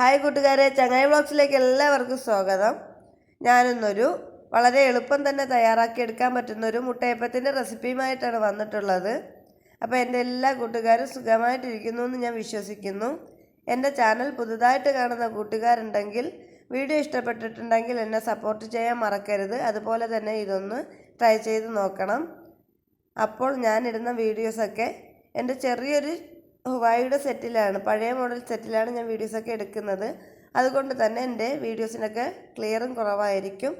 Hi കൂട്ടുകാരെ ചങ്ങായി ബ്ലോഗ്സിലേക്ക് എല്ലാവർക്കും സ്വാഗതം. ഞാനിന്നൊരു വളരെ എളുപ്പം തന്നെ തയ്യാറാക്കിയെടുക്കാൻ പറ്റുന്ന ഒരു മുട്ടയപ്പത്തിന്റെ റെസിപ്പിയുമായിട്ടാണ് വന്നിട്ടുള്ളത്. അപ്പോൾ എന്റെ എല്ലാ കൂട്ടുകാരും സുഖമായിട്ടിരിക്കുന്നു എന്ന് ഞാൻ വിശ്വസിക്കുന്നു. എന്റെ ചാനൽ പുതുതായിട്ട് കാണുന്ന കൂട്ടുകാരുണ്ടെങ്കിൽ വീഡിയോ ഇഷ്ടപ്പെട്ടിട്ടുണ്ടെങ്കിൽ എന്നെ സപ്പോർട്ട് ചെയ്യാൻ മറക്കരുത്. അതുപോലെ തന്നെ ഇതൊന്ന് ട്രൈ ചെയ്ത് നോക്കണം. അപ്പോൾ ഞാനിടുന്ന വീഡിയോസൊക്കെ എന്റെ ചെറിയൊരു ഹുവായിയുടെ സെറ്റിലാണ്. പഴയ മോഡൽ സെറ്റിലാണ് ഞാൻ വീഡിയോസൊക്കെ എടുക്കുന്നത്. അതുകൊണ്ട് തന്നെ എന്റെ വീഡിയോസിനൊക്കെ ക്ലിയറും കുറവായിരിക്കും.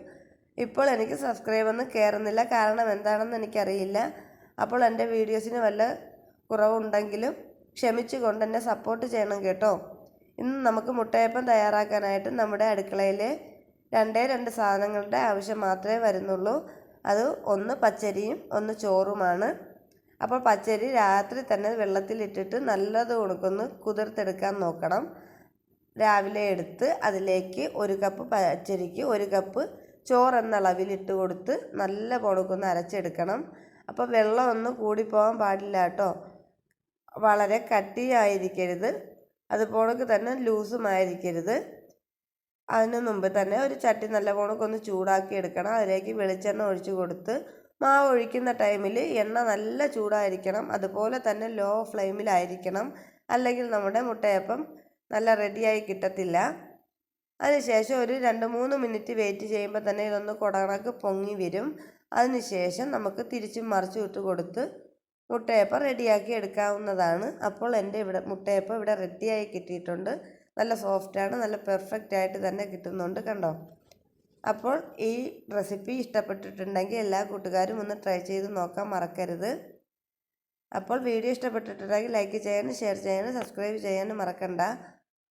ഇപ്പോൾ എനിക്ക് സബ്സ്ക്രൈബ് ഒന്നും കയറുന്നില്ല. കാരണം എന്താണെന്ന് എനിക്കറിയില്ല. അപ്പോൾ എന്റെ വീഡിയോസിന് വല്ല കുറവുണ്ടെങ്കിലും ക്ഷമിച്ചുകൊണ്ട് എന്നെ സപ്പോർട്ട് ചെയ്യണം കേട്ടോ. ഇന്ന് നമുക്ക് മുട്ടയപ്പം തയ്യാറാക്കാനായിട്ട് നമ്മുടെ അടുക്കളയിൽ രണ്ടേ രണ്ട് സാധനങ്ങളുടെ ആവശ്യം മാത്രമേ വരുന്നുള്ളൂ. അത് ഒന്ന് പച്ചരിയും ഒന്ന് ചോറുമാണ്. അപ്പോൾ പച്ചരി രാത്രി തന്നെ വെള്ളത്തിലിട്ടിട്ട് നല്ലത് ഉണക്കൊന്ന് കുതിർത്തെടുക്കാൻ നോക്കണം. രാവിലെ എടുത്ത് അതിലേക്ക് ഒരു കപ്പ് പച്ചരിക്ക് ഒരു കപ്പ് ചോറ് എന്ന അളവിലിട്ട് കൊടുത്ത് നല്ല പൊണക്കൊന്ന് അരച്ചെടുക്കണം. അപ്പോൾ വെള്ളം വെള്ളമൊന്നും കൂടിപ്പോകാൻ പാടില്ല കേട്ടോ. വളരെ കട്ടിയായിരിക്കരുത്. അതുപോലെ തന്നെ ലൂസുമായിരിക്കരുത്. അതിന് മുമ്പ് തന്നെ ഒരു ചട്ടി നല്ല പോണക്കൊന്ന് ചൂടാക്കി എടുക്കണം. അതിലേക്ക് വെളിച്ചെണ്ണ ഒഴിച്ച് കൊടുത്ത് മാവ് ഒഴിക്കുന്ന ടൈമിൽ എണ്ണ നല്ല ചൂടായിരിക്കണം. അതുപോലെ തന്നെ ലോ ഫ്ലെയിമിലായിരിക്കണം. അല്ലെങ്കിൽ നമ്മുടെ മുട്ടയപ്പം നല്ല റെഡിയായി കിട്ടത്തില്ല. അതിനുശേഷം ഒരു രണ്ട് മൂന്ന് മിനിറ്റ് വെയിറ്റ് ചെയ്യുമ്പോൾ തന്നെ ഇതൊന്ന് കുടകണക്ക് പൊങ്ങി വരും. അതിനുശേഷം നമുക്ക് തിരിച്ചും മറിച്ചു ഇട്ട് കൊടുത്ത് മുട്ടയപ്പം റെഡിയാക്കി എടുക്കാവുന്നതാണ്. അപ്പോൾ എന്റെ ഇവിടെ മുട്ടയപ്പം ഇവിടെ റെഡിയായി കിട്ടിയിട്ടുണ്ട്. നല്ല സോഫ്റ്റാണ്. നല്ല പെർഫെക്റ്റ് ആയിട്ട് തന്നെ കിട്ടുന്നുണ്ട് കണ്ടോ? അപ്പോൾ ഈ റെസിപ്പി ഇഷ്ടപ്പെട്ടിട്ടുണ്ടെങ്കിൽ എല്ലാ കൂട്ടുകാരും ഒന്ന് ട്രൈ ചെയ്ത് നോക്കാൻ മറക്കരുത്. അപ്പോൾ വീഡിയോ ഇഷ്ടപ്പെട്ടിട്ടുണ്ടെങ്കിൽ ലൈക്ക് ചെയ്യാനും ഷെയർ ചെയ്യാനും സബ്സ്ക്രൈബ് ചെയ്യാനും മറക്കണ്ട.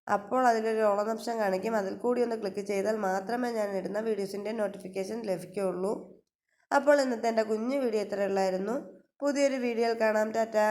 അപ്പോൾ അതിലൊരു ഓപ്ഷൻ കാണിക്കും. അതിൽ കൂടി ഒന്ന് ക്ലിക്ക് ചെയ്താൽ മാത്രമേ ഞാൻ ഇടുന്ന വീഡിയോസിന്റെ നോട്ടിഫിക്കേഷൻ ലഭിക്കുകയുള്ളൂ. അപ്പോൾ ഇന്നത്തെ എന്റെ കുഞ്ഞു വീഡിയോ ഇത്രയുള്ളായിരുന്നു പുതിയൊരു വീഡിയോയിൽ കാണാം. ടാറ്റാ.